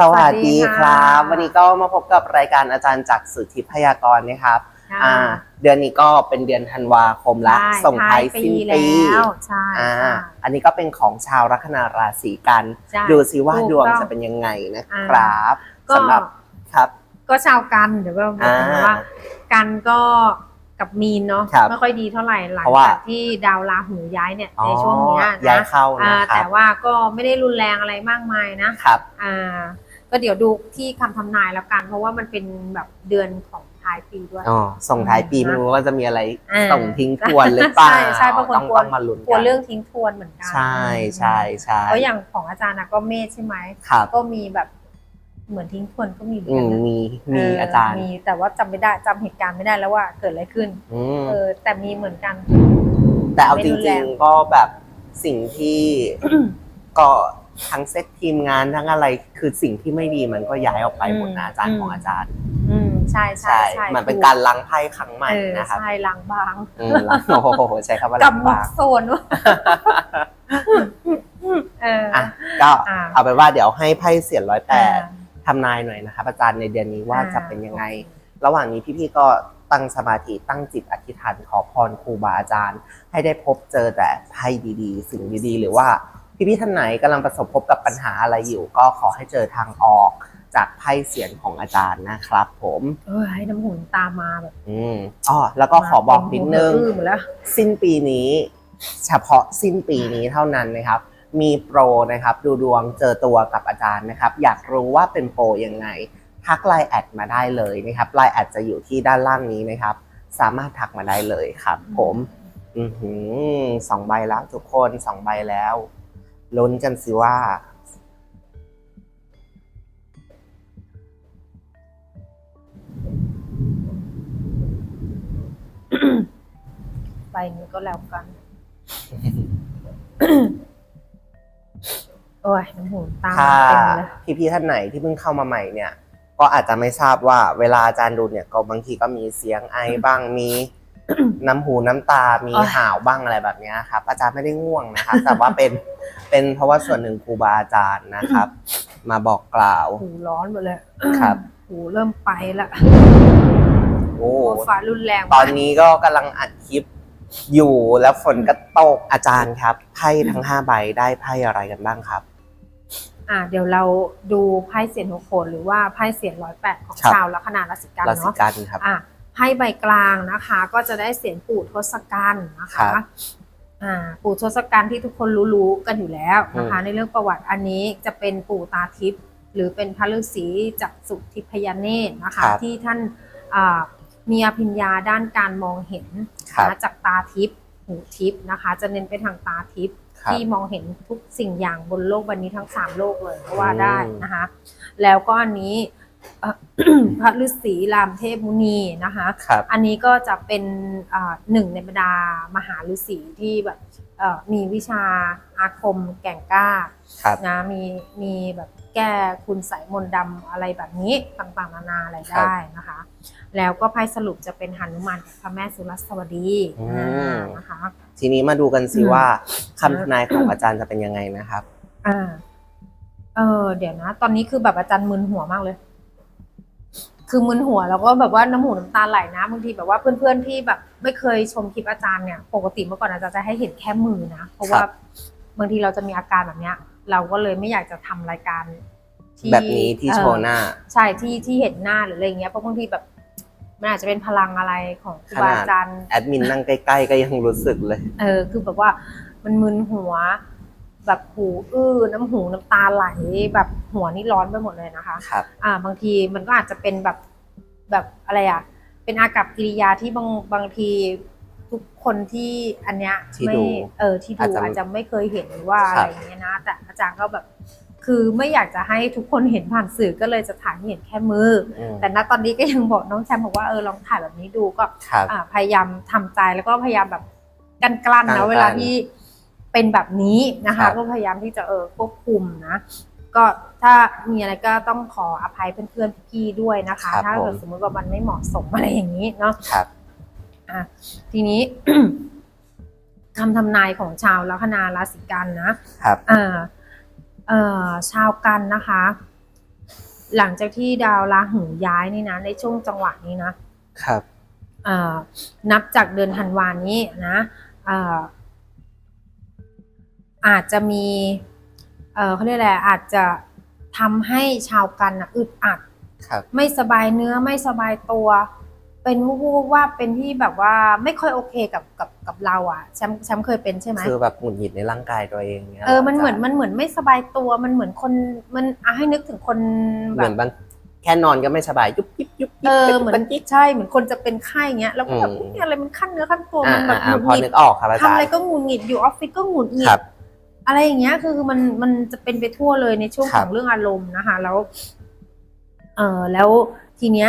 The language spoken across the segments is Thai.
สวัสดีครับสวัสดีค่ะวันนี้ก็มาพบกับรายการอาจารย์จากสุทธิพยากรณ์นะครับค่ะอ่าเดือนนี้ก็เป็นเดือนธันวาคมละใช่ส่งท้ายสิ้นปีแล้วใช่อ่าค่ะอันนี้ก็เป็นของชาวลัคนาราศีกันใช่ดูซิว่าถูกดวงต้องจะเป็นยังไงนะครับก็สำหรับครับ ก็ชาวกันเดี๋ยวก็บอกกันอ่าว่ากันก็กับมีนเนาะครับไม่ค่อยดีเท่าไหร่หลังเพราะว่าจากที่ดาวราหูย้ายเนี่ยอ๋อในช่วงเนี้ยย้ายนะเข้าอ่านะครับแต่ว่าก็ไม่ได้รุนแรงอะไรมากมายนะครับอ่า ก็เดี๋ยวดูที่คำทำนายแล้วกัน เพราะว่ามันเป็นแบบเดือนของท้ายปีด้วย อ๋อส่งท้ายปีนะไม่รู้ว่าจะมีอะไรอ่าส่งทิ้งทวนหรือเปล่าใช่ใช่บางคนต้องกลัว ต้องมาลุ้นกลัวกันเรื่องทิ้งทวนเหมือนกันใช่ใช่ใช่เพราะอย่างของอาจารย์นะก็เมษใช่ไหม ครับ ก็มีแบบเหมือนทิ้งทวนก็มีเหมือนอืกันมนะมีมีอาจารย์มีแต่ว่าจำไม่ได้จำเหตุการณ์ไม่ได้แล้วว่าเกิดอะไรขึ้น อืม เออแต่มีเหมือนกัน แต่เอาไม่จรุนแรริงงๆก็แบบสิ่งที่ ก็ ทั้งเซตทีมงานทั้งอะไรคือสิ่งที่ไม่ดีมันก็ย้ายออกไปหมดนะอาจารย์ของอาจารย์ อืมใช่ใช่ใช่ใช่มันเป็นการล้างไพ่ครั้งใหม่เออนะครับใช่ล้างบางอืมล้างโอ้โหใช้คำว่ากัล้าบงมุบากงโซนวะเอออะก็อ่าเอาไปนว่าเดี๋ยวให้ไพ่เสียนร้อยแปอ่าดทำนายหน่อยนะครับอาจารย์ในเดือนนี้ว่าอ่าจะเป็นยังไง ระหว่างนี้พี่ๆก็ตั้งสมาธิตั้งจิตอธิษฐานขอพรครูบาอาจารย์ ให้ได้พบเจอแต่ไพ่ดีๆ สิ่งดีๆ หรือว่า พี่ๆท่านไหนกำลังประสบพบกับปัญหาอะไรอยู่ ก็ขอให้เจอทางออกจากไพ่เสียงของอาจารย์นะครับ ผมเออให้น้ำหุ่นตามมาแบบอืมอ๋อแล้วก็ขอบอกนิดนึงมาเต็มหูอื้อหมดแล้วสิ้นปีนี้ เฉพาะสิ้นปีนี้เท่านั้นนะครับ มีโปรนะครับ ดูดวงเจอตัวกับอาจารย์นะครับ อยากรู้ว่าเป็นโปรยังไง ทักไลน์แอดมาได้เลยนะครับไลน์แอดจะอยู่ที่ด้านล่างนี้นะครับ สามารถทักมาได้เลยครับ ผม อือหือสองใบแล้วทุกคนสองใบแล้ว ลุ้นกันสิว่า ไปนี้ก็แล้วกัน โอ้ยน้ำหูตามถ้าเต็มเลยพี่ๆท่านไหนที่เพิ่งเข้ามาใหม่เนี่ย ก็อาจจะไม่ทราบว่าเวลาอาจารย์ดูเนี่ยก็บางทีก็มีเสียงไอบ้างมี น้ำหูน้ำตา มีโอ้ยห่าวบ้างอะไรแบบเนี้ยครับ อาจารย์ไม่ได้ง่วงนะครับ แต่ว่าเป็น เป็นเพราะว่าส่วนหนึ่งครูบาอาจารย์นะครับ มาบอกกล่าว หูร้อนหมดเลย ครับ หูเริ่มไปละ โอ้โอ้ฟ้ารุนแรง ตอนนี้ก็กำลังอัดคลิปอยู่แล้วฝนก็ตกอาจารย์ครับ ไพ่ทั้งห้าใบได้ไพ่อะไรกันบ้างครับ อ่า เดี๋ยวเราดูไพ่เสียนหัวโขนหรือว่าไพ่เสียนร้อยแปดของครับชาวลัคนาราศีกันราศีเนาะกันครับ อะ ไพ่ใบกลางนะคะ ก็จะได้เสียงปู่ทศกัณฐ์นะครัคะบอ่าปู่ทศกัณฐ์ที่ทุกคนรู้ๆกันอยู่แล้วนะคะอืมในเรื่องประวัติอันนี้จะเป็นปู่ตาทิพย์หรือเป็นพระฤาษีจากสุทิพยเนตรนะคะครับที่ท่านอ่ามีอภิญญาด้านการมองเห็นครับนะจากตาทิพย์หูทิพย์นะคะ จะเน้นไปทางตาทิพย์ครับที่มองเห็นทุกสิ่งอย่างบนโลกใบนี้ทั้งสามโลกเลยก็ว่าอืมได้นะคะ แล้วก็อันนี้เอ่อ พระฤาษีรามเทพมุนีนะคะครับอันนี้ก็จะเป็นอ่าหนึ่งในบรรดามหาฤาษีที่แบบเอ่อมีวิชาอาคมแก่งกล้าครับนะมีมีแบบแก้คุณใสยมนต์ดำอะไรแบบนี้ต่างๆนานาอะไรครับได้นะคะ แล้วก็ไพ่สรุปจะเป็นหนุมานกับพระแม่สุรสวดีอืมอ่านะคะ ทีนี้มาดูกันสิอืมว่าคำทำนายของอาจารย์จะเป็นยังไงนะครับอ่าเออเดี๋ยวนะ ตอนนี้คือแบบอาจารย์มึนหัวมากเลย คือมึนหัวแล้วก็แบบว่าน้ำหูน้ำตาไหลนะบางทีแบบว่าเพื่อนๆที่แบบ ไม่เคยชมคลิปอาจารย์เนี่ยปกติเมื่อก่อนอาจารย์จะให้เห็นแค่มือนะเพราะว่าครับบางทีเราจะมีอาการแบบเนี้ย เราก็เลยไม่อยากจะทำรายการที่แบบนี้ที่โชว์หน้าเออใช่ที่ที่เห็นหน้าหรืออะไรเงี้ยเพราะบางทีแบบมันอาจจะเป็นพลังอะไรของครูบาอาจารย์แอดมินนั่งใกล้ๆก็ยังรู้สึกเลย เออ คือแบบว่ามันมึนหัว แบบหูอื้อน้ำหูน้ำตาไหลแบบหัวนี่ร้อนไปหมดเลยนะคะครับ อ่า บางทีมันก็อาจจะเป็นแบบแบบอะไรอะ เป็นอากับกิริยาที่บางบางทีทุกคนที่อันเนี้ยที่ไม่ดูเออที่ดูอาจจะ อาจจะไม่เคยเห็นหรือว่าคอะรับไรอย่างเงี้ยนะแต่อาจารย์ก็แบบ คือไม่อยากจะให้ทุกคนเห็นผ่านสื่อก็เลยจะถ่ายให้เห็นแค่มือ อืมแต่ณตอนนี้ก็ยังบอกน้องแชมป์บอกว่าเออลองถ่ายแบบนี้ดูก็ ครับ อ่าพยายามทำใจแล้วก็พยายามแบบกันกลั้นกลั้นะนเวลาที่ เป็นแบบนี้นะครัคะ บ ก็พยายามที่จะเออควบคุมนะ ก็ถ้ามีอะไรก็ต้องขออภัยเพื่อนๆพี่ๆด้วยนะคะ ครับถ้าเกิดผม สมมติว่ามันไม่เหมาะสมอะไรอย่างนี้เนาะ ครับ อะทีนี้ คำทำนายของชาวลัคนาราศีกันนะครับอ่าเอ่อชาวกันนะคะ หลังจากที่ดาวราหูย้ายนี่นะ ในช่วงจังหวะนี้นะครับ เอ่อนับจากเดือนธันวานี้นะเอ่อ อาจจะมีเอ่อเขาเรียกอะไรอาจจะทำให้ชาวกันนะอึดอัดครับไม่สบายเนื้อไม่สบายตัว เป็นวูบๆว่าเป็นที่แบบว่าไม่ค่อยโอเคกับกับกับเราอะแชมป์แชมป์เคยเป็นใช่ไหมคือแบบหงุดหงิดในร่างกายตัวเองเนี่ยเออมันเหมือนาจารย์มันเหมือนไม่สบายตัวมันเหมือนคนมันอะให้นึกถึงคนเหแบมือบนบางแค่นอนก็ไม่สบายยุบยิบยุบยิบเออเหมือนป็จิ๊บใช่เหมือนคนจะเป็นไข้เงี้ยแล้วก็แบบอืมอุ๊ยอะไรมันขั้นเนื้อขั้นตัวอ่ามันแบบหอ่างุดพอหงินึดกออกครับอาทำจารอะไรย์ก็หงุดหงิดอยู่ออฟฟิศก็หงุดหงิครัดบ อะไรอย่างเงี้ยคือคือมันมันจะเป็นไปทั่วเลยในช่วงครัขบองเรื่องอารมณ์นะคะ แล้ว เออแล้วทีเนี้ย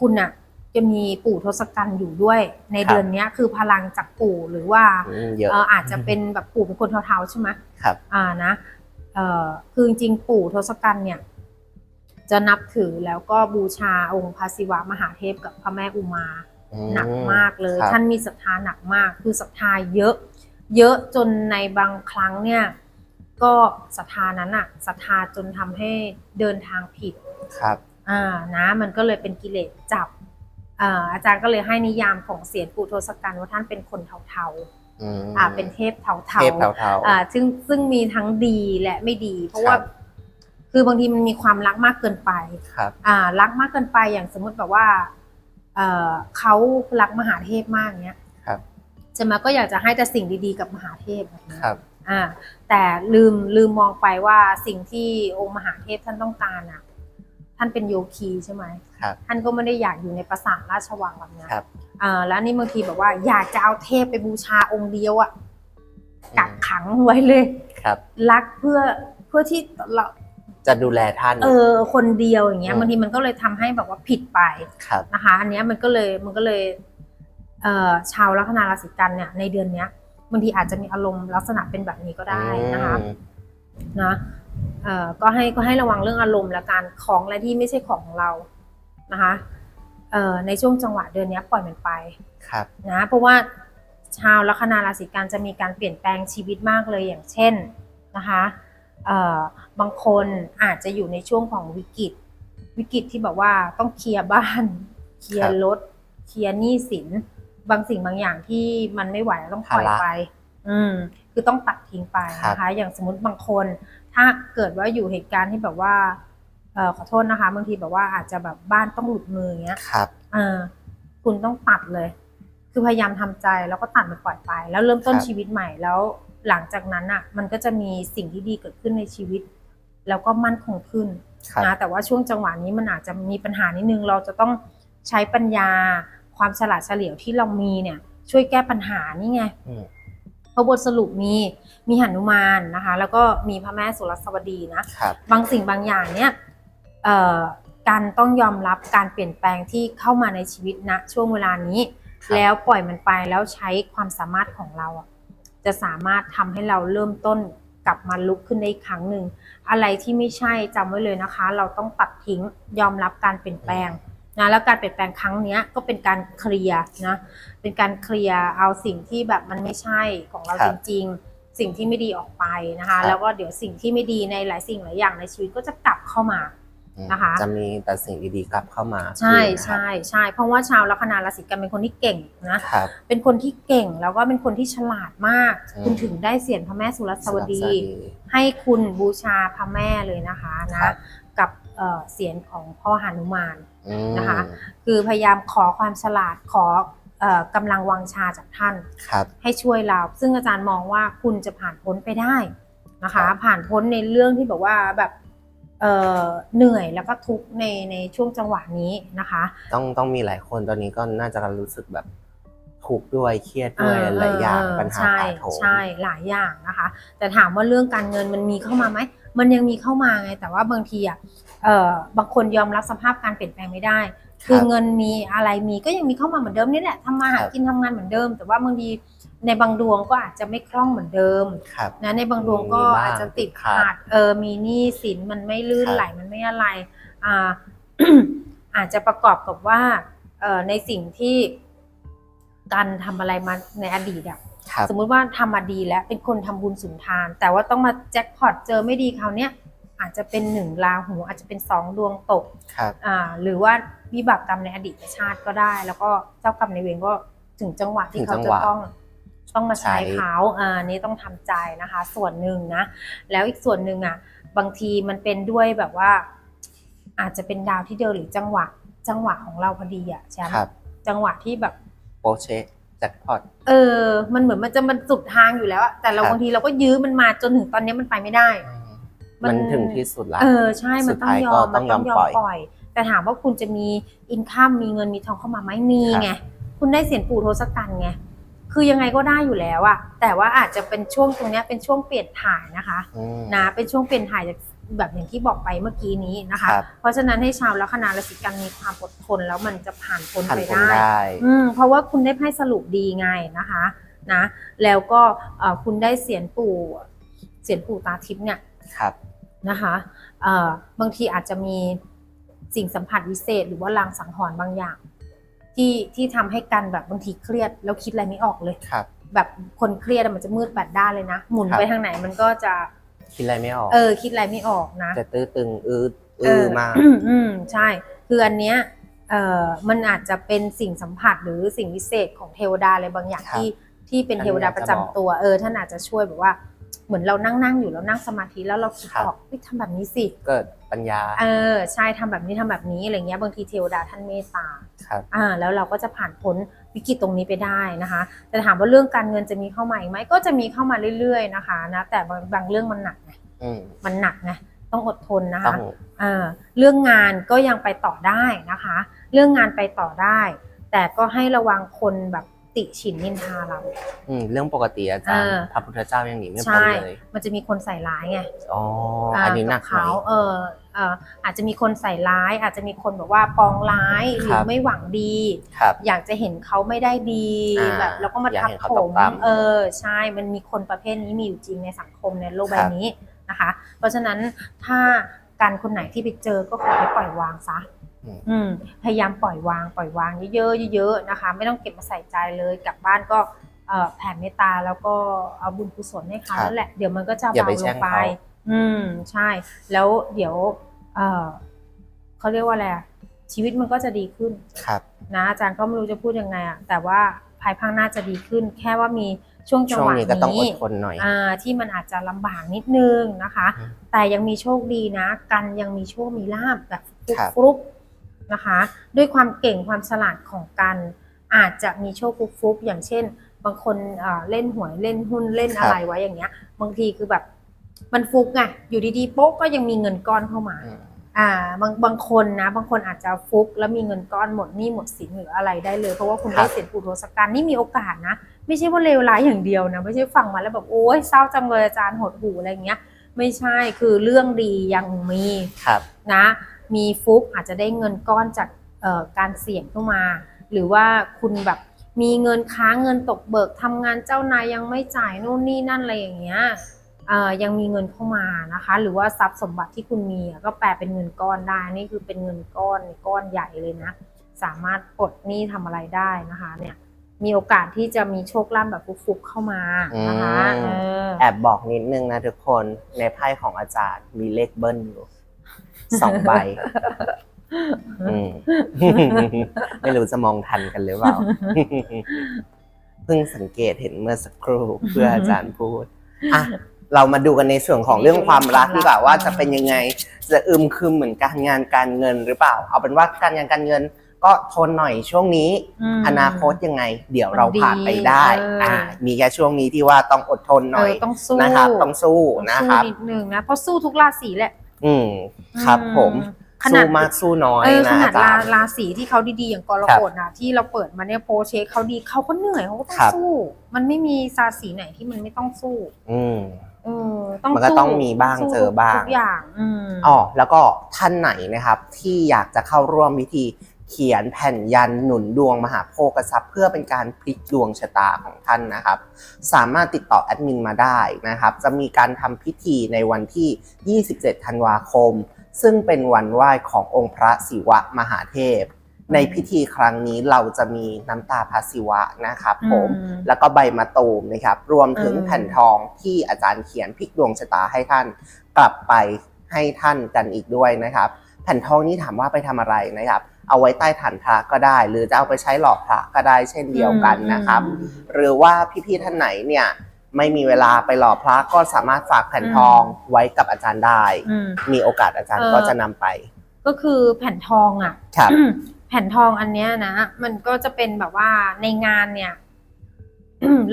คุณอะจะมีปู่ทศกัณฐ์อยู่ด้วย ในเดือนเนี้ยคือพลังจากปู่หรือว่าอืมเยอะเอออาจจะเป็นแบบปู่เป็นคนเทาๆใช่ไหมครับ อ่านะเออคือจริงๆปู่ทศกัณฐ์เนี่ย จะนับถือแล้วก็บูชาองค์พระศิวะมหาเทพกับพระแม่อุมาอืหนักมากเลยครับท่านมีศรัทธาหนักมาก คือศรัทธาเยอะ เยอะจนในบางครั้งเนี่ยก็ศรัทธานั้นอะศรัทธาจนทำให้เดินทางผิดครับอ่านะมันก็เลยเป็นกิเลสจับอ่าอาจารย์ก็เลยให้นิยามของเสียนปู่โทศกัณฐ์ว่าท่านเป็นคนเทาอืมๆอ่าเป็นเทพเทาเทพเทาๆอ่าซึ่งซึ่งมีทั้งดีและไม่ดี เพราะว่าครับคือบางทีมันมีความรักมากเกินไปครับอ่ารักมากเกินไปอย่างสมมุติแบบว่าเออเขารักมหาเทพมากเนี้ย ครับใช่ไหมก็อยากจะให้แต่สิ่งดีๆกับมหาเทพแบบนี้ครับ อ่า แต่ลืมลืมมองไปว่าสิ่งที่องค์มหาเทพท่านต้องการอะ ท่านเป็นโยคีใช่ไหมครับ ท่านก็ไม่ได้อยากอยู่ในปราสาทราชวังแบบเนี้ยครับอ่าแล้วนี่บางทีแบบว่า อยากจะเอาเทพไปบูชาองค์เดียวอะกักขังไว้เลยครับ รักเพื่อเพื่อที่เราจะดูแลท่าน เออ คนเดียวอย่างเงี้ยอืมบางทีมันก็เลยทำให้แบบว่าผิดไปครับนะคะ อันเนี้ยมันก็เลยมันก็เลยเอ่อ ชาวลัคนาราศีกันเนี่ยในเดือนเนี้ยบางทีอาจจะมีอารมณ์ลักษณะเป็นแบบนี้ก็ได้นะคะอืมนะเอ่อก็ให้ก็ให้ระวังเรื่องอารมณ์และการของอะไรที่ไม่ใช่ของของเรานะคะเอ่อในช่วงจังหวะเดือนเนี้ยปล่อยมันไปครับนะเพราะว่าชาวลัคนาราศีกันจะมีการเปลี่ยนแปลงชีวิตมากเลยอย่างเช่นนะคะเอ่อบางคนอาจจะอยู่ในช่วงของวิกฤต วิกฤตที่แบบว่าต้องเคลียร์บ้าน เคลียร์รถเคลียร์หนี้สิน บางสิ่งบางอย่างที่มันไม่ไหวแล้วต้องปล่อยภาระไป อืม คือต้องตัดทิ้งไปนะคะ อย่างสมมติบางคน ถ้าเกิดว่าอยู่เหตุการณ์ที่แบบว่าเออขอโทษนะคะ บางทีแบบว่าอาจจะแบบบ้านต้องหลุดมืออย่างเงี้ยครับเออคุณต้องตัดเลย คือพยายามทำใจแล้วก็ตัดมันปล่อยไป แล้วเริ่มต้นครับชีวิตใหม่แล้ว หลังจากนั้นอะ มันก็จะมีสิ่งที่ดีเกิดขึ้นในชีวิต แล้วก็มั่นคงขึ้นครับนะแต่ว่าช่วงจังหวะนี้มันอาจจะมีปัญหานิดนึงเราจะต้องใช้ปัญญา ความฉลาดเฉลียวที่เรามีเนี่ย ช่วยแก้ปัญหานี่ไงอืมเพราะบทสรุปมีมีหนุมานนะคะ แล้วก็มีพระแม่สุรสวดีนะครับบางสิ่งบางอย่างเนี่ยเอ่อการต้องยอมรับการเปลี่ยนแปลงที่เข้ามาในชีวิตณช่วงเวลานี้ครับแล้วปล่อยมันไปแล้วใช้ความสามารถของเราอะจะสามารถทำให้เราเริ่มต้นกลับมาลุกขึ้นได้อีกครั้งหนึ่ง อะไรที่ไม่ใช่จำไว้เลยนะคะ เราต้องตัดทิ้งยอมรับการเปลี่ยนแปลง นะแล้วการเปลี่ยนแปลงครั้งเนี้ยก็เป็นการเคลียร์นะเป็นการเคลียร์เอาสิ่งที่แบบมันไม่ใช่ของเราครัจบริง ๆ สิ่งที่ไม่ดีออกไปนะคะครับแล้วก็เดี๋ยวสิ่งที่ไม่ดีในหลายสิ่งหลายอย่างในชีวิตก็จะกลับเข้ามาอืมนะคะจะมีแต่สิ่งดีๆกลับเข้ามา ใช่คืนนะครับใช่ใช่เพราะว่าชาวลัคนาราศีกันเป็นคนที่เก่งนะครับเป็นคนที่เก่งแล้วก็เป็นคนที่ฉลาดมากอืมคุณถึงได้เสียนพระแม่สุรสวดีสวัสให้คุณบูชาพระแม่เลยนะคะนะครับกับเอ่อเสียนของพ่อหานุมานอืม นะคะ คือพยายามขอความฉลาดขอเอ่อกำลังวังชาจากท่านครับให้ช่วยเรา ซึ่งอาจารย์มองว่าคุณจะผ่านพ้นไปได้นะคะครับผ่านพ้นในเรื่องที่แบบว่าแบบเอ่อเหนื่อยแล้วก็ทุกข์ในในช่วงจังหวะนี้นะคะ ต้องต้องมีหลายคนตอนนี้ก็น่าจะรู้สึกแบบ ทุกข์ด้วยเครียดด้วยหลายอย่างเปัญหาใช่ถาโถมใช่หลายอย่างนะคะ แต่ถามว่าเรื่องการเงินมันมีเข้ามาไหมมันยังมีเข้ามาไง แต่ว่าบางทีอะเอ่อบางคนยอมรับสภาพการเปลี่ยนแปลงไม่ได้ คือรับเงินมีอะไรมีก็ยังมีเข้ามาเหมือนเดิมนี่แหละทำมาหาครับกินทำงานเหมือนเดิม แต่ว่าบางทีในบางดวงก็อาจจะไม่คล่องเหมือนเดิมครับนะในบางดวงก็มีบ้างอาจจะติดขาขาดดเออมีหนี้สินมันไม่ลื่นครับไหลมันไม่อะไรอ่าอาจจะประกอบกับว่าเออในสิ่งที่ การทำอะไรมาในอดีตอะครับสมมุติว่าทำมาดีแล้วเป็นคนทำบุญสุนทาน แต่ว่าต้องมาแจ็คพอตเจอไม่ดีคราวเนี้ยอาจจะเป็นหนึ่งราหูอาจจะเป็นสองดวงตกครับอ่าหรือว่าวิบากกรรมในอดีตชาติก็ได้ แล้วก็เจ้ากรรมในายเวรก็ถึงจังหวะที่เขาถึงจัจะงหวะต้องต้องมาใช้ใช้เขาอ่านี่ต้องทำใจนะคะ ส่วนหนึ่งนะแล้วอีกส่วนหนึ่งอะบางทีมันเป็นด้วยแบบว่า อาจจะเป็นดาวที่เดินหรือจังหวะจังหวะของเราพอดีอะแชมป์ครับจังหวะที่แบบ โปเชแจ็คพอตเออ มันเหมือนมันจะมันสุดทางอยู่แล้วอะแต่เราครับบางทีเราก็ยื้อมันมาจนถึงตอนนี้มันไปไม่ได้ มัมันนถึงที่สุดละเออใช่มันต้องยอมสุดท้ายก็มันต้องยอต้องยอมปล่มอยปล่อย แต่ถามว่าคุณจะมีอินคัมมีเงินมีทองเข้ามาไหมมีครับไงคุณได้เสียนปู่โทศกัณฐ์ไงคือยังไงก็ได้อยู่แล้วอะแต่ว่าอาจจะเป็นช่วงตรงเนี้ยเป็นช่วงเปลี่ยนถ่ายนะคะอืมนะเป็นช่วงเปลี่ยนถ่ายจาก แบบอย่างที่บอกไปเมื่อกี้นี้นะคะ ครับเพราะฉะนั้นให้ชาวลัคนาราศีกันมีความอดทนแล้วมันจะผ่านพ้นผ่านไปพ้นได้ ได้ อืมเพราะว่าคุณได้ไพ่สรุปดีไงนะคะนะแล้วก็เอ่อคุณได้เสียนปู่เสียนปู่ตาทิพย์เนี่ยครับ นะคะเอ่อบางทีอาจจะมีสิ่งสัมผัสวิเศษ หรือว่าลางสังหรณ์บางอย่าง ที่ที่ทำให้กันแบบบางทีเครียด แล้วคิดอะไรไม่ออกเลย ครับ แบบคนเครียดอะมันจะมืดแปดด้านเลยนะ หมุนครับ ไปทางไหนมันก็จะ คิดอะไรไม่ออก เออ คิดอะไรไม่ออกนะจะตื้อตึงอืดเอือมากอืมใช่ คืออันเนี้ยเอ่อมันอาจจะเป็นสิ่งสัมผัสหรือสิ่งวิเศษของเทวดาอะไรบางอย่างครับที่ที่เป็นท่านเทวดาอยากจะประจำตัวเออท่านอาจจะช่วยแบบว่า เหมือนเรานั่งนั่งอยู่แล้วนั่งสมาธิแล้วเราคิดครับออกเฮ้ยทำแบบนี้สิเกิดปัญญา เออใช่ทำแบบนี้ทำแบบนี้อะไรเงี้ยบางทีเทวดาท่านเมตตาครับอ่าแล้วเราก็จะผ่านพ้น วิกฤตตรงนี้ไปได้นะคะแต่ถามว่าเรื่องการเงินจะมีเข้ามาอีกไหมก็จะมีเข้ามาเรื่อยๆนะคะนะแต่บางบางเรื่องมันหนักไงอืมมันหนักไงต้องอดทนนะต้อคะงเอ่อเรื่องงานก็ยังไปต่อได้นะคะ เรื่องงานไปต่อได้ แต่ก็ให้ระวังคนแบบติฉินนินทาเราอืมเรื่องปกติอาจารย์เออพระพุทธเจ้ายังหนีไม่พ้นใช่เลย มันจะมีคนใส่ร้ายไงอ๋ออันนี้หนักบหน่อเขายเออเอออาจจะมีคนใส่ร้าย อาจจะมีคนแบบว่าปองร้ายหรืครัอบไม่หวังดีครับอยากจะเห็นเขาไม่ได้ดีอ่าแบบแล้วก็มาอยากทับเห็นเขาถตมกต่ำเออใช่มันมีคนประเภทนี้มีอยู่จริงในสังคมในโลกใบครับนี้นะคะ เพราะฉะนั้นถ้าการคนไหนที่ไปเจอก็ขอให้ปล่อยวางซะอืมอืมพยายามปล่อยวางปล่อยวางเยอะๆเยอะๆนะคะ ไม่ต้องเก็บมาใส่ใจเลยกลับบ้านก็เอ่อแผ่เมตตาแล้วก็เอาบุญกุศลให้เขาครับนั่นแหละเดี๋ยวมันก็จะอย่าเบาไปลแช่งงไปเขาอืมใช่ แล้วเดี๋ยว เออเขาเรียกว่าอะไรอะชีวิตมันก็จะดีขึ้น ครับ นะอาจารย์ก็ไม่รู้จะพูดยังไงอะแต่ว่าภายภาคหน้าจะดีขึ้น แค่ว่ามีช่วงจังช่วหงวะนี้ก็ต้องอนี้ดทนหน่อย อ่าที่มันอาจจะลำบากนิดนึงนะคะ อืมแต่ยังมีโชคดีนะ กันยังมีโชคมีลาบแบบฟลุกครับ ฟลุกนะคะ ด้วยความเก่งความฉลาดของกัน อาจจะมีโชคฟลุกฟลุกอย่างเช่น บางคนเอ่อเล่นหวยเล่นหุ้นเล่นอะไรไว้อย่างเงี้ย บางทีคือแบบมันฟุกไงอยู่ดีๆโป๊กก็ยังมีเงินก้อนเข้ามา อืม อ่าบางบางคนนะบางคนอาจจะฟุก แล้วมีเงินก้อนหมดหนี้หมดสินหรืออะไรได้เลย เพราะว่าคุณครัได้บเสียนปู่โทศกัณฐ์นี่มีโอกาสนะ ไม่ใช่ว่าเลวร้ายอย่างเดียวนะไม่ใช่ฟังมาแล้วแบบโอ้ยเศร้าจังเลยอาจารย์หดหูอะไรอย่างเงี้ย ไม่ใช่คือเรื่องดียังมีครับนะ มีฟุกอาจจะได้เงินก้อนจากเอ่อการเสี่ยงเข้ามา หรือว่าคุณแบบมีเงินค้างเงินตกเบิกทำงานเจ้านายยังไม่จ่ายนู่นนี่นั่นอะไรอย่างเงี้ยเอ่อ ยังมีเงินเข้ามานะคะ หรือว่าทรัพย์สมบัติที่คุณมีอะก็แปลเป็นเงินก้อนได้นี่คือเป็นเงินก้อนก้อนใหญ่เลยนะ สามารถปลดหนี้ทำอะไรได้นะคะเนี่ยมีโอกาสที่จะมีโชคลาภแบบฟุกๆเข้ามานะคะอืมเออแอบบอกนิดนึงนะทุกคนในไพ่ของอาจารย์มีเลขเบิ้ลอยู่สองใบอืมไม่รู้จะมองทันกันหรือเปล่าเพิ่งสังเกตเห็นเมื่อสักครู่เพื่ออาจารย์พูดอะ เรามาดูกันในส่วนของเรื่องความรักดีกว่าว่าจะเป็นยังไง จะอึมครึมเหมือนการงานการเงินหรือเปล่า เอาเป็นว่าการงานการเงินก็ทนหน่อยช่วงนี้มอนาคตยังไง เดี๋ยวเราผ่านไปได้มันดีเอออ่อ่ามีแค่ช่วงนี้ที่ว่าต้องอดทนหน่อยเออต้องสู้นะครับต้องสู้ต้องนะสู้ครับนิดนึงนะเพราะสู้ทุกราศีแหละ อืมครับอืผมขนาสู้ดมากสู้น้อยเออขนะนาดอาจารารย์ราศีที่เขาดีๆอย่างกรครับกฎนะที่เราเปิดมาเนี่ยโปรเชคเขาดีเขาก็เหนื่อยเขาก็ต้องครับสู้ มันไม่มีราศีไหนที่มันไม่ต้องสู้ อืมเออต้องมันก็สู้ต้องมีบ้างสู้เจอบ้าง ทุกอย่างอืมอ๋อแล้วก็ท่านไหนนะครับ ที่อยากจะเข้าร่วมพิธีเขียนแผ่นยันหนุนดวงมหาโภคทรัพย์เพื่อเป็นการพลิกดวงชะตาของท่านนะครับ สามารถติดต่อแอดมินมาได้นะครับ จะมีการทำพิธีในวันที่ 27 ธันวาคม ซึ่งเป็นวันไหว้ขององค์พระศิวะมหาเทพ ในพิธีครั้งนี้เราจะมีน้ำตาพระศิวะนะครับผม อืมแล้วก็ใบมะตูมนะครับ รวมถึงอืม แผ่นทองที่อาจารย์เขียนพลิกดวงชะตาให้ท่าน กลับไปให้ท่านกันอีกด้วยนะครับ แผ่นทองนี้ถามว่าไปทำอะไรนะครับ เอาไว้ใต้ฐานพระก็ได้ หรือจะเอาไปใช้หล่อพระก็ได้เช่นเดียวกันนะครับหรือว่าพี่ๆท่านไหนเนี่ยไม่มีเวลาไปหล่อพระก็สามารถฝากแผ่นทองไว้กับอาจารย์ได้ อืม มีโอกาสอาจารย์เออ ก็จะนำไปก็คือแผ่นทองอะ ครับ แผ่นทองอันเนี้ยนะ มันก็จะเป็นแบบว่าในงานเนี่ย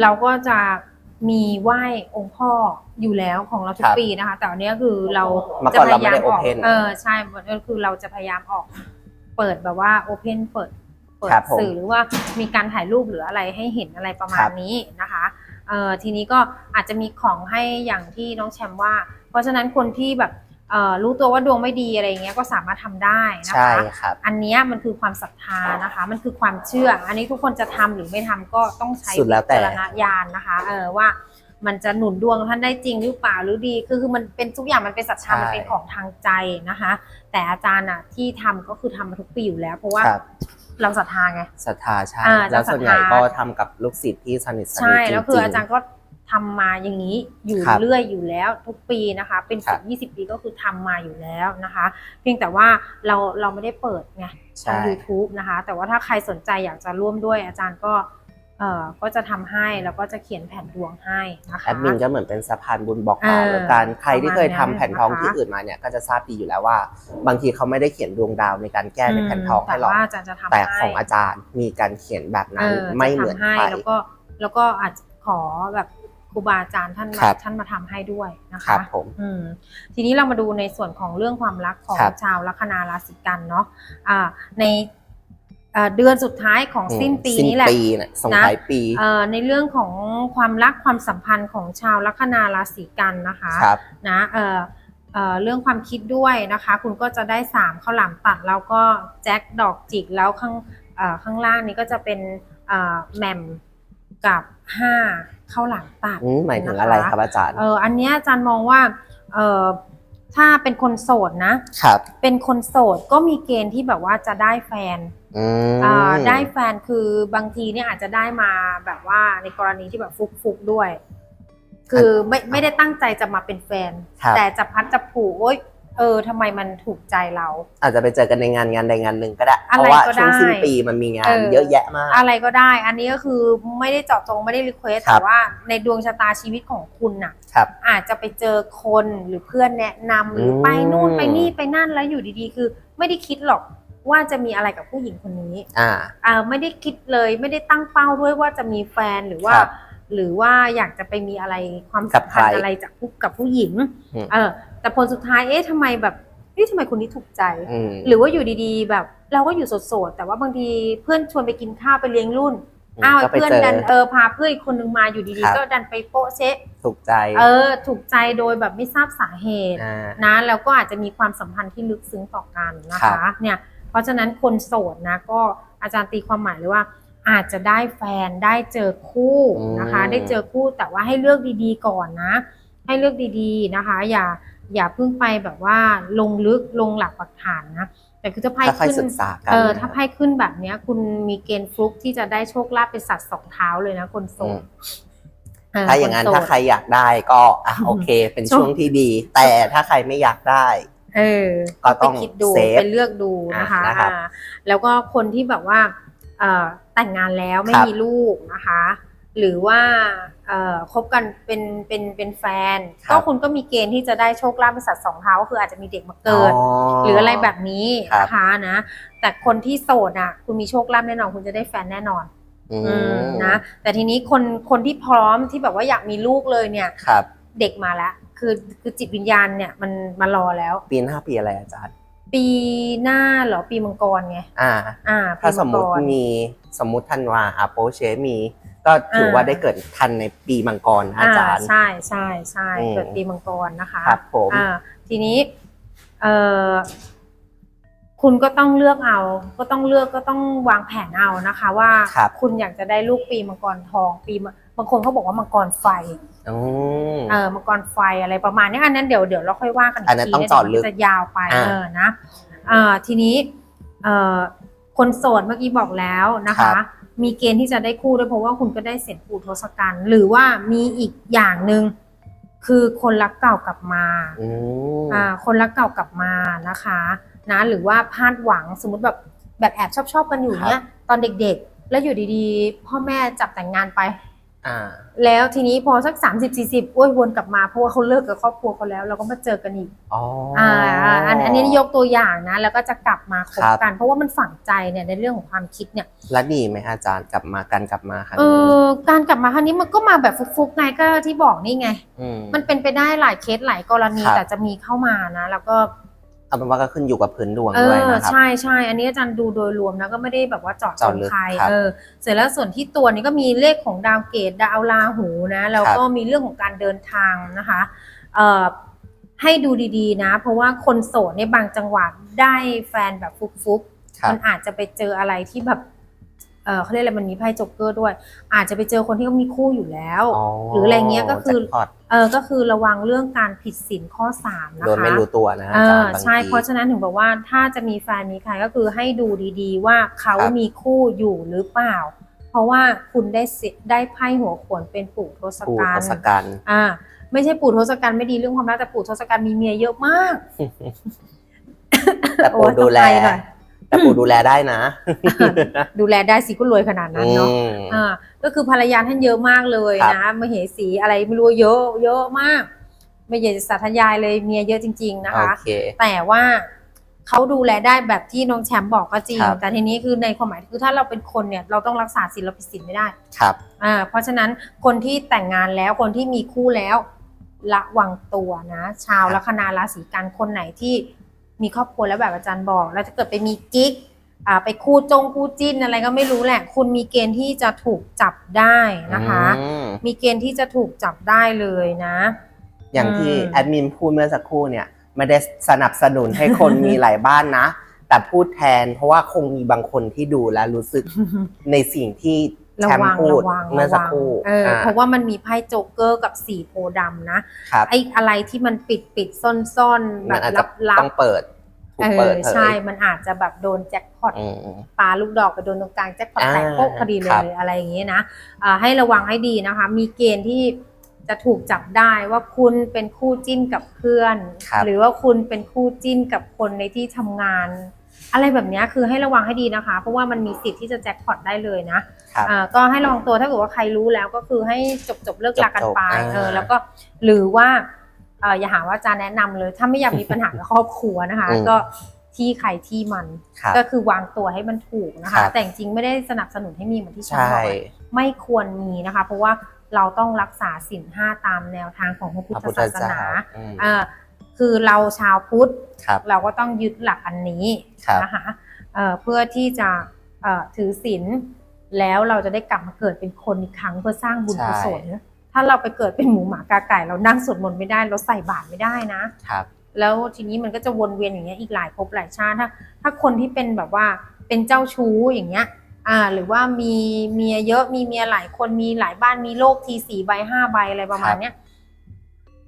เราก็จะมีไหว้องค์พ่ออยู่แล้วของเราทุคกรับปีนะคะ แต่อันเนี้ยคือเราเมื่อจะก่อนพเรายาไม่ยามได้ออก open เออใช่ก็คือเราจะพยายามออก เปิดแบบว่าโอเพนเปิดเปิดครับผมสื่อหรือว่ามีการถ่ายรูปหรืออะไรให้เห็นอะไรประมาคณรับนี้นะคะเอ่อทีนี้ก็อาจจะมีของให้อย่างที่น้องแชมป์ว่า เพราะฉะนั้นคนที่แบบเอ่อ รู้ตัวว่าดวงไม่ดีอะไรอย่างเงี้ยก็สามารถทำได้นะใช่คะครับ อันเนี้ยมันคือความศรัทธานะคะ มันคือความเชื่อ อันนี้ทุกคนจะทำหรือไม่ทำก็ต้องใช้สุดแล้วแต่วิจารณญาณนะคะ เออว่ามันจะหนุนดวงท่านได้จริงหรือเปล่าหรือดีคือคือมันเป็นทุกอย่างมันเป็นศรัทธาใช่มันเป็นของทางใจนะคะ แต่อาจารย์อะที่ทำก็คือทำมาทุกปีอยู่แล้ว เพราะว่าครับเราศรัทธาไงศรัทธาใช่อ่าแล้วส่วนใหญ่ศรัทธาก็ทำกับลูกศิษย์ที่สนิทสนิทใช่จริงๆแล้วคืออาจารย์ก็ ทำมาอย่างนี้อยู่ครับเรื่อยอยู่แล้วทุกปีนะคะ เป็นครัสิบบยี่สิบปีก็คือทำมาอยู่แล้วนะคะ เพียงแต่ว่าเราเราไม่ได้เปิดไงใช่ทาง YouTube นะคะ แต่ว่าถ้าใครสนใจอยากจะร่วมด้วยอาจารย์ก็เอ่อก็จะทำให้แล้วก็จะเขียนแผ่นดวงให้นะคะแอดมินก็เหมือนเป็นสะพานบุญบอกกล่าวเออแล้วกันใครที่เคยทำประมาณนั้นแผ่นทองนะคะที่อื่นมาเนี่ยก็จะทราบดีอยู่แล้วว่า บางทีเขาไม่ได้เขียนดวงดาวในการแก้ในแผ่นทองให้แต่หรอกว่าอาจารย์จะทำแต่ให้ของอาจารย์มีการเขียนแบบนั้นเออไม่จะเหมือนทำให้ใครแล้วก็แล้วก็อาจจะขอแบบค รูบาอาจารย์ท่านครัมาบท่านมาทำให้ด้วยนะครัคะบผม อืมทีนี้เรามาดูในส่วนของเรื่องความรักของครับชาวลัคนาราศีกันเนาะอ่าในเอ่อเดือนสุดท้ายของสิ้นปีสิ้นนี้แหละปีเนี่ยส่งท้ายปีเอ่อในเรื่องของความรักความสัมพันธ์ของชาวลัคนาราศีกันนะคะ ครับ นะเอ่อเอ่อเรื่องความคิดด้วยนะคะ คุณก็จะได้สามข้าวหลามตัด แล้วก็แจ็คดอกจิกแล้วข้างเอ่อข้างล่างนี้ก็จะเป็นเอ่อแหม่ม กับห้าข้าวหลามตัดอืมหมายถึงอะไรครับอาจารย์ เอออันเนี้ยอาจารย์มองว่าเออถ้าเป็นคนโสดนะ ครับ เป็นคนโสดก็มีเกณฑ์ที่แบบว่าจะได้แฟนอืม อ่าได้แฟนคือบางทีเนี่ยอาจจะได้มาแบบว่าในกรณีที่แบบฟุกๆด้วย คือไม่ไม่ได้ตั้งใจจะมาเป็นแฟน ครับ แต่จะพัดจะผูกโอ๊ย เออทำไมมันถูกใจเรา อาจจะไปเจอกันในงานงานใดงานหนึ่งก็ได้ อะไรเพราะว่าก็ช่วงได้สิ้นปีมันมีงานเออ เยอะแยะมาก อะไรก็ได้ อันนี้ก็คือไม่ได้เจาะจงไม่ได้รีเควสครัแต่บว่าในดวงชะตาชีวิตของคุณน่ะ ครับ อาจจะไปเจอคนหรือเพื่อนแนะนำหรือไปนู่นอืมไปนี่ไปนั่นแล้วอยู่ดีๆ คือ ไม่ได้คิดหรอกว่าจะมีอะไรกับผู้หญิงคนนี้อ่า อ่าไม่ได้คิดเลยไม่ได้ตั้งเป้าด้วยว่าจะมีแฟนหรือว่า ครับหรือว่าอยากจะไปมีอะไรความกัสับมใคพัรนธ์อะไรจากผู้กับผู้หญิงอืม เออ แต่ผลสุดท้ายเอ๊ะทำไมแบบเอ๊ะทำไมคนนี้ถูกใจ อืม หรือว่าอยู่ดีๆ แบบเราก็อยู่โสดๆแต่ว่าบางทีเพื่อนชวนไปกินข้าวไปเลี้ยงรุ่นอ้าวไอ้ก็ไปเพื่อนเจอดันเออพาเพื่อนอีกคนนึงมาอยู่ดีครับ ๆ ก็ดันไปโป๊ะเชะถูกใจเออ ถูกใจโดยแบบไม่ทราบสาเหตุ อ่า นะแล้วก็อาจจะมีความสัมพันธ์ที่ลึกซึ้งต่อกันนะครัคะบ เนี่ยเพราะฉะนั้นคนโสดนะก็อาจารย์ตีความหมายเลยว่า อาจจะได้แฟนได้เจอคู่นะคะ ได้เจอคู่แต่ว่าให้เลือกดีๆก่อนนะ ให้เลือกดีๆนะคะ อย่า อย่าเพิ่งไปแบบว่าลงลึกลงหลักปักฐานนะแต่คือถ้าไพ่ค่อยขึ้นๆศึกษากันเออนะถ้าไพ่ขึ้นแบบเนี้ย คุณมีเกณฑ์ฟลุกที่จะได้โชคลาภเป็นสัตว์สองเท้าเลยนะคนโสดเถ้าอย่างนั้นคโสดถ้าใครอยากได้ก็อะโอเค เป็นช่วงช่วงที่ดี แต่ถ้าใครไม่อยากได้เออก็ต้องไปคิดดูเซฟไปเลือกดูนะคะอะนะครับอ่าแล้วก็คนที่แบบว่าเอ่อแต่งงานแล้วไม่ครับมีลูกนะคะ หรือว่าเอ่อ คบกันเป็นเป็นเป็นแฟน ครับก็คุณก็มีเกณฑ์ที่จะได้โชคลาภเป็นสัตว์สองเท้าก็คืออาจจะมีเด็กมาเกิด หรืออะไรแบบนี้ครับ นะคะนะ แต่คนที่โสดอะคุณมีโชคลาภแน่นอนคุณจะได้แฟนแน่นอนอือืมมนะแต่ทีนี้คนคนที่พร้อมที่แบบว่าอยากมีลูกเลยเนี่ย ครับ เด็กมาแล้ว คือคือจิตวิญญาณเนี่ยมันมารอแล้ว ปีหน้าปีอะไรอาจารย์ ปีหน้าเหรอปีมังกรไงอ่า อ่าถ้าปีสมมติงกรมีสมมติธันวาอาโปเชมี ก็ถือว่าอ่าได้เกิดทันในปีมังกรนะอาจารย์ ใช่ใช่ใช่อืมเกิดปีมังกรนะคะครับผมอ่าทีนี้เอ่อคุณก็ต้องเลือกเอา ก็ต้องเลือกก็ต้องวางแผนเอานะคะ ว่าครับคุณอยากจะได้ลูกปีมังกรทอง ปีมะบางคนเขาบอกว่ามังกรไฟอืมเออมังกรไฟอะไรประมาณนี้อันนั้นเดี๋ยวเดี๋ยวเราค่อยว่ากันกอันนั้นทีต้องนะเจาะลึกดี๋ยวมันจะยาวไปอ่าเออนะเอ่อทีนี้เอ่อคนโสดเมื่อกี้บอกแล้วนะคะ มีเกณฑ์ที่จะได้คู่ด้วยเพราะว่าคุณก็ได้เสร็จปูทศกัณฐ์หรือว่ามีอีกอย่างหนึ่งคือคนรักเก่ากลับมาอืมอ่าคนรักเก่ากลับมานะคะนะหรือว่าพลาดหวังสมมติแบบแบบแอบชอบชอบๆกันอยู่เนี้ยตอนเด็กๆ แล้วอยู่ดีๆ พ่อแม่จับแต่งงานไป อ่า แล้วทีนี้พอสัก 30 40 อ้วยวนกลับมาเพราะว่าเขาเลิกกับครอบครัวเขาแล้ว เราก็มาเจอกันอีกอ๋ออ่าอันอันนี้ยกตัวอย่างนะ แล้วก็จะกลับมาคบครับกัน เพราะว่ามันฝังใจเนี่ยในเรื่องของความคิดเนี่ยแล้วดีไหมอาจารย์กลับมากันกลับมาครั้งเอนี้อการกลับมาครั้งนี้มันก็มาแบบฟุกๆไงก็ที่บอกนี่ไง ม มันเป็นไปได้หลายเคสหลายกรณีครับ แต่จะมีเข้ามานะ แล้วก็ เอาเป็นว่าก็ขึ้นอยู่กับพื้นดวงเอด้วยอนะครับ ใช่ใช่อันนี้อาจารย์ดูโดยรวมนะก็ไม่ได้แบบว่าเจาะจเจาะงลึกใครครับเออเสร็จแล้วส่วนที่ตัวนี้ก็มีเลขของดาวเกตดาวราหูนะแล้วก็มีเรื่องของการเดินทางนะคะเอ่อให้ดูดีๆนะ เพราะว่าคนโสดในยบางจังหวะได้แฟนแบบฟุกๆครับ มันอาจจะไปเจออะไรที่แบบ เออเขาเรียกอะไรมันมีไพ่จ็กเกอร์ด้วย อาจจะไปเจอคนที่เขามีคู่อยู่แล้ว หรืออะไรเงี้ยก็คือแจ็พต เออก็คือระวังเรื่องการผิดศีลข้อสามนะคะ โดนไม่รู้ตัวนะเออาจารอย์บางใช่ทีเพราะฉะนั้นถึงบอกว่าถ้าจะมีแฟนมีใครก็คือให้ดูดีๆ ว่าเขาครับมีคู่อยู่หรือเปล่า เพราะว่าคุณได้สิได้ไพ่หัวขวนเป็นปู่ทศครูกัทณฐ์ศกัณฐ์ อ่าไม่ใช่ปู่ทศกัณฐ์ไม่ดีเรื่องความรักแต่ปู่ทศกัณฐ์มีเมียเยอะมากแต่โอ้ปู่ยดูแลต้องไปหน่อย แต่ปู่ดูแลได้นะ ดูแลได้สิก็รวยขนาดนั้นเนาะอืมอ่าก็คือภรรยาท่านเยอะมากเลยครับนะมเหสีอะไรไม่รู้เยอะ เยอะมากไม่อยากจะสาธยายเลยเมียเยอะจริง ๆ นะคะโอเคแต่ว่าเขาดูแลได้แบบที่น้องแชมป์บอกก็จริงครับแต่ทีนี้คือในความหมายคือถ้าเราเป็นคนเนี่ยเราต้องรักษาศีลเราผิดศีลไม่ได้ ครับอ่าเพราะฉะนั้นคนที่แต่งงานแล้วคนที่มีคู่แล้วระวังตัวนะ ชาวครับลัคนาราศีกันคนไหนที่ มีครอบครัวแล้วแบบอาจารย์บอก แล้วถ้าเกิดไปมีกิ๊กอ่าไปคู่จงคู่จิ้นอะไรก็ไม่รู้แหละ คุณมีเกณฑ์ที่จะถูกจับได้นะคะ อืมมีเกณฑ์ที่จะถูกจับได้เลยนะ อย่างที่อืม แอดมินพูดเมื่อสักครู่เนี่ยไม่ได้สนับสนุนให้คนมีหลายบ้านนะ แต่พูดแทนเพราะว่าคงมีบางคนที่ดูแล้วรู้สึกในสิ่งที่ ระแชมวัป์งพูดระวังเมื่อระสักวังครู่เอออาเพราะว่ามันมีไพ่โจ๊กเกอร์กับสีโพธิ์ดำนะครับไอ้อะไรที่มันปิดปิดซ่อนซ่อนๆแบมันบอาจลัจะบลับต้องเปิดถูเอกเปิอดเผใช่ยมันอาจจะแบบโดนแจ็คพอต อืม ปลาลูกดอกไปโดนตรงกลางแจ็คพอตอ่าแตกโป๊กพอดีเลครับ ยอะไรอย่างเงี้ยนะอ่าให้ระวังให้ดีนะคะ มีเกณฑ์ที่จะถูกจับได้ว่าคุณเป็นคู่จิ้นกับเพื่อน ครับ หรือว่าคุณเป็นคู่จิ้นกับคนในที่ทำงาน อะไรแบบเนี้ยคือให้ระวังให้ดีนะคะ เพราะว่ามันมีสิทธิ์ที่จะแจ็คพอตได้เลยนะครับอ่าก็ให้ระวังตัวถ้าเกิดว่าใครรู้แล้วก็คือให้จบจบๆเลิกลากันไปจบๆเอออ่าแล้วก็หรือว่าเอ่ออย่าหาว่าอาจารย์แนะนำเลย ถ้าไม่อยากมีปัญหากับครอบครัวนะคะอืมก็ที่ใครที่มันครับก็คือวางตัวให้มันถูกนะครัคะบแต่จริงๆไม่ได้สนับสนุนให้มีเหมือนที่ฉันใช่บอกเลยไม่ควรมีนะคะ เพราะว่าเราต้องรักษาศีลห้าตามแนวทางของพระพุทพระธพุทธศาสเจ้านาอืมอ่า คือเราชาวพุทธครับ เราก็ต้องยึดหลักอันนี้ครับนะคะเอ่อเพื่อที่จะเอ่อถือศีลแล้วเราจะได้กลับมาเกิดเป็นคนอีกครั้งเพื่อสร้างบุญกุศลถ้าเราไปเกิดเป็นหมูหมากาไก่ เรานั่งสวดมนต์ไม่ได้เราใส่บาตรไม่ได้นะครับ แล้วทีนี้มันก็จะวนเวียนอย่างเงี้ยอีกหลายภพหลายชาติถ้า ถ้าคนที่เป็นแบบว่าเป็นเจ้าชู้อย่างเงี้ยอ่าหรือว่ามีเมียเยอะมีเมียหลายคนมีหลายบ้านมีโลกทีสี่ใบห้าใบอะไรประมาณเนี้ย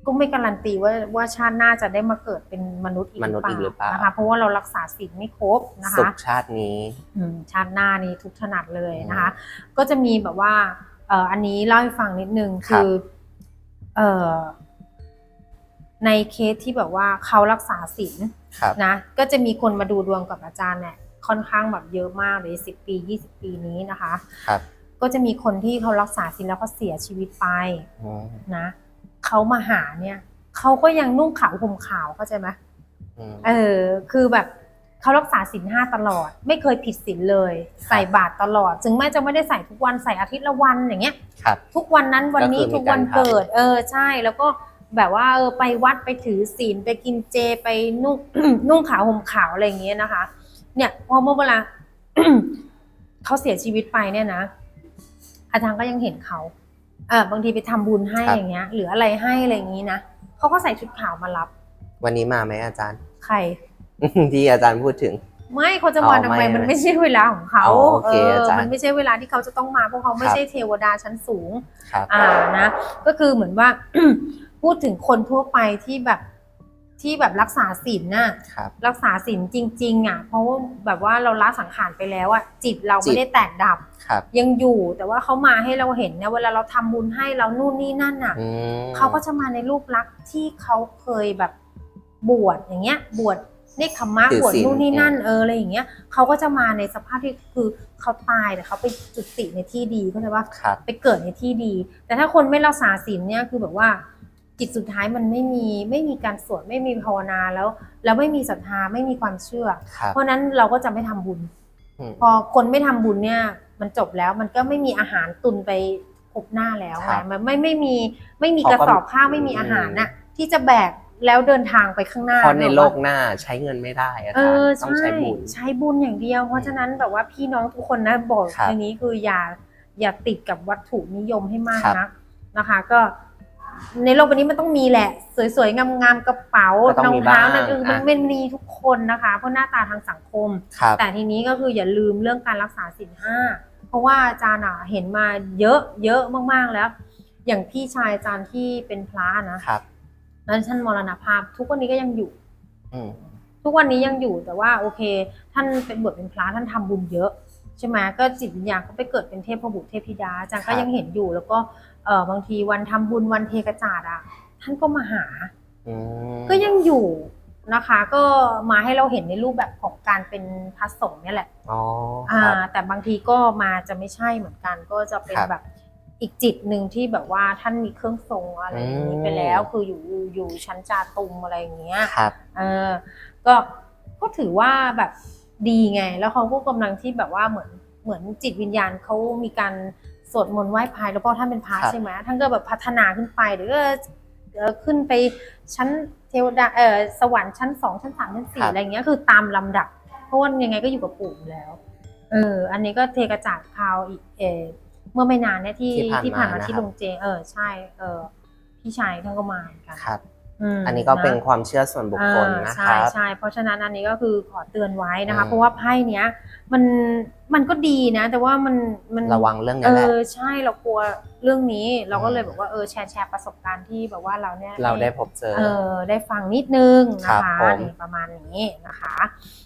ก็ไม่การันตีว่าว่าชาติหน้าจะได้มาเกิดเป็นมนุษย์อีกมนุษย์อีกหรือเปล่านนะคะเพราะว่าเรารักษาศีลไม่ครบนะสุคะขชาตินี้ อืมชาติหน้านี้ทุกถนัดเลยนะคะ ก็จะมีแบบว่าเอ่ออันนี้เล่าให้ฟังนิดนึงครับ คือเอ่อในเคสที่แบบว่าเขารักษาศีล ครับ นะก็จะมีคนมาดูดวงกับอาจารย์เนี่ยค่อนข้างแบบเยอะมากเลยสิบปียี่สิบปีนี้นะคะ ครับก็จะมีคนที่เขารักษาศีลแล้วเขาเสียชีวิตไปอืมนะ เขามาหาเนี่ยเขาก็ยังนุ่งขาวห่มขาวเข้าใจไหมอืมเออ คือแบบเขารักษาศีลห้าตลอด ไม่เคยผิดศีลเลย ใส่บาตรตลอดถึงแม้จะไม่ได้ใส่ทุกวันใส่อาทิตย์ละวันอย่างเงี้ยครับทุกวันนั้นวันนี้ก็คือมีทุกวันการทำเกิด เออใช่แล้วก็แบบว่าเออไปวัดไปถือศีลไปกินเจไปนุ่งนุ่งขาวห่มขาวอะไรอย่างเงี้ยนะคะ เนี่ยพอเมื่อเวลาเขาเสียชีวิตไปเนี่ยนะอาจารย์ก็ยังเห็นเขา เออบางทีไปทำบุญให้ครับ อย่างเงี้ยหรืออะไรให้อะไรอย่างงี้นะเขาก็ใส่ชุดขาวมารับวันนี้มาไหมอาจารย์ ใคร ที่อาจารย์พูดถึง ไม่เขาจะมาอ๋อทำไมไม่มันไม่ใช่เวลาของเขาอ๋อโอเคอาจารย์มันไม่ใช่เวลาที่เขาจะต้องมาเพราะเขาไม่ครับ ใช่เทวดาชั้นสูง ครับ อ่านะก็คือเหมือนว่า พูดถึงคนทั่วไปที่แบบ ที่แบบรักษาศีลน่ะครับ รักษาศีลจริง ๆ อะ เพราะว่าแบบว่าเราละสังขารไปแล้วอะจิตเราจิไม่ต ได้แตกดับ ครับยังอยู่แต่ว่าเขามาให้เราเห็นนะเวลาเราทำบุญให้เรานู่นนี่นั่นอะ อืมเขาก็จะมาในรูปลักษณ์ที่เขาเคยแบบบวชอย่างเงี้ย บวชเนคขมมะถือบวชศีลนู่นนี่นั่นเอออะไรอย่างเงี้ยเขาก็จะมาในสภาพที่คือเขาตายแต่เขาไปจุติในที่ดีเข้าใจว่าครับ ไปเกิดในที่ดี แต่ถ้าคนไม่รักษาศีลเนี่ยคือแบบว่า จิตสุดท้ายมันไม่มีไม่มีการสวดไม่มีภาวนาแล้ว แล้วไม่มีศรัทธาไม่มีความเชื่อ ครับ เพราะฉะนั้นเราก็จะไม่ทำบุญ อืม พอคนไม่ทำบุญเนี่ย มันจบแล้วมันก็ไม่มีอาหารตุนไปพบหน้าแล้วครัไงบมันไม่ไม่มีไม่มีเขากก็ระสอบข้าวไม่มีอาหารน่ะที่จะแบกแล้วเดินทางไปข้างหน้าเพราะในนึกโลออกกหน้าใช้เงินไม่ได้อาเอจารอย์ต้องใช่ใช้บุญ ใช้บุญอย่างเดียว เพราะฉะนั้นแบบว่าพี่น้องทุกคนนะบอกครับในนี้คืออย่าอย่าติดกับวัตถุนิยมให้มากครับนักนะคะ ก็ ในโลกใบนี้มันต้องมีแหละ สวยๆ งามๆ กระเป๋าก็ต้รององมีเท้าบ้างนั่นคือมันอะเป็นมีทุกคนนะคะ เพราะหน้าตาทางสังคมครับแต่ทีนี้ก็คืออย่าลืมเรื่องการรักษาศีลห้าเพราะว่าอาจารย์อะเห็นมาเยอะเยอะมากๆแล้ว อย่างพี่ชายอาจารย์ที่เป็นพระนะครับแล้วท่านมรณภาพ ทุกวันนี้ก็ยังอยู่อืมทุกวันนี้ยังอยู่แต่ว่าโอเค ท่านเป็นบวชเป็นพระท่านทำบุญเยอะใช่ไหมก็จิตวิญญาณก็ไปเกิดเป็นเทพบุตรเทพธิดาอาจารย์ครัก็บยังเห็นอยู่แล้วก็ เออบางทีวันทำบุญวันเทกระจาดอะ ท่านก็มาหาอืมก็ยังอยู่นะคะ ก็มาให้เราเห็นในรูปแบบของการเป็นพระสงฆ์เนี่ยแหละอ๋ออ่าครับแต่บางทีก็มาจะไม่ใช่เหมือนกัน ก็จะเป็นครับแบบอีกจิตหนึ่งที่แบบว่าท่านมีเครื่องทรงอะไรอย่างนี้อืมไปแล้ว คืออยู่อยู่อยู่ชั้นจาตุมอะไรอย่างเงี้ยครับเออก็ก็ถือว่าแบบดีไง แล้วเขาก็กำลังที่แบบว่าเหมือนเหมือนจิตวิญญาณเขามีการ สวดมนต์ไหว้พระแล้วเพราะท่านเป็นพระครับใช่ไหมท่านก็แบบพัฒนาขึ้นไปเดี๋ยวก็เอ่อขึ้นไปชั้นเทวดาเออสวรรค์ชั้นสองชั้นสามชั้นสี่อะไรอย่างเงี้ยคือตามลำดับ เพราะว่ายังไงก็อยู่กับปู่อยู่แล้วเอออันนี้ก็เทกระจาดข่าวอีกเออเมื่อไม่นานเนี่ยที่ที่ผ่านที่ผ่านมามาที่นะครับลุงเจเออใช่เออพี่ชายท่านก็มาเหมือนกันครับม อันนี้ก็เป็นนะความเชื่อส่วนบุคคลนะคใช่รับใช่เพราะฉะนั้นอันนี้ก็คือขอเตือนไว้นะคะอืมเพราะว่าไพ่เนี้ยมันมันก็ดีนะ แต่ว่ามันมันระวังเรื่องเอนี้แหละอใช่เรากลัวเรื่องนี้ เราก็เลยอืมแบบว่าเออแชร์แชร์ประสบการณ์ที่แบบว่าเราเนี่ยเราได้พบเจอเออได้ฟังนิดนึงนะครัคะบผมนี่ประมาณนี้นะคะ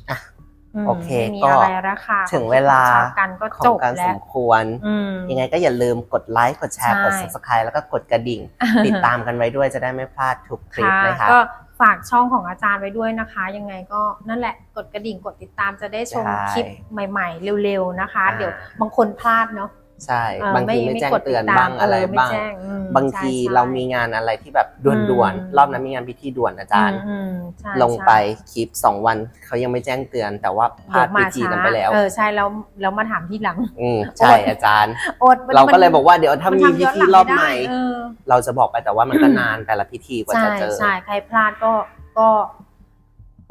อะม โอเคไม่มีก็อะไรแล้วค่ะถึงเวลาชาวกันก็ขอจงบการสแล้วมควรอืมยังไงก็อย่าลืมกดไลค์กดแชร์ใช่กด subscribe แล้วก็กดกระดิ่ง ติดตามกันไว้ด้วยจะได้ไม่พลาดทุกคลิปค่ะนะครับก็ฝากช่องของอาจารย์ไว้ด้วยนะคะ ยังไงก็นั่นแหละกดกระดิ่งกดติดตามจะได้ชมใช่คลิปใหม่ ๆ เร็วๆนะคะอ่าเดี๋ยวบางคนพลาดเนาะ ใช่เออบางทีไม่แจ้งกดเตือนติดตมบ้างอะไรเไม่บ้างแจ้อืมบางทีใช่เรามีงานอะไรที่แบบด่วนอืมๆรอบนั้นมีงานพิธีด่วนอาจารย์อืมอืมใช่ลงไปใช่คลิปสองวันเขายังไม่แจ้งเตือน แต่ว่าพลาดเดี๋ยวพิมาธีช้านั้นไปแล้วเออใช่แล้วแล้วมาถามที่หลังอืมใช่โอ๊ยอาจารย์อดมันเราก็เลยมันบอกว่าเดี๋ยวถ้ามีนทำพิย้อนธีลังรอบใหม่ไได้เออเราจะบอกไปแต่ว่ามันก็นานแต่ละพิธีกว่าใช่จะเจอใช่ใครพลาดก็ก็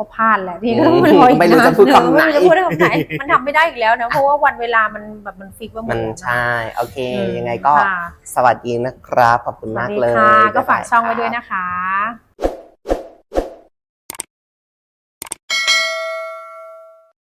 ก็พลาดแหละพี่อืมมันรออีกไม่รู้จะพูดคำไหนไม่รู้จะพูดคำไหนมันทำไม่ได้อีกแล้วนะเพราะว่าวันเวลามันแบบมันฟิกไว่าหมมัดนแล้วนะใช่โอเคอืมยังไงก็ค่ะสวัสดีนะครับขอบคุณสวัมาสกดีเลยค่ะก็บ๊ยบยฝากช่องไว้ครับด้วยนะคะ